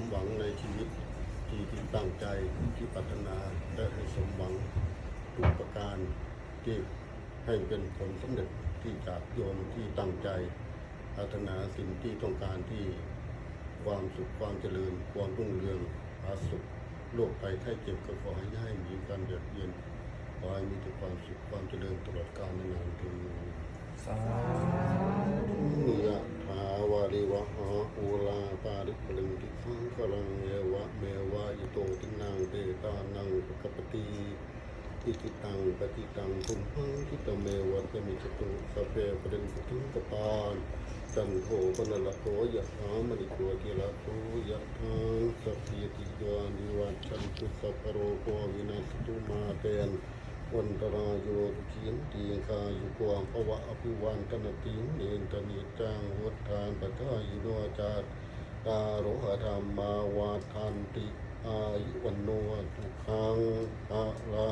มหวังในชีวิตที่ที่ตั้งใจที่ปรารถนาและให้สมหวังทุกประการที่ให้เป็นผลสำเร็จที่จากโยมที่ตั้งใจปรารถนาสิ่งที่ต้องการที่ความสุขความเจริญ ความรุ่งเรืองอาสุขโลกภัยไข้เจ็บก็ขอให้ให้มีการเดียดเบียนขอให้มีแต่ความสุขความเจริญตลอดกาลนานเถิด ทิติตังปฏิตังทุมหังทิตเมวะเตมิจตุสพเพปริงปุถุกปานจันโทปนละโตยะหามณิโกติละโตยะทังสัพพิติยนิวัชชันตุสัพพะโรโควินัสตุมาเตนวันตรายโยตุขีนตีคายุกวางภวะอภิวันตนติงเนนตนิจังวัฏานปัทายุโนจาตตาโรหธรรมาวาทันติอายุวันโนทุกขังภะลัง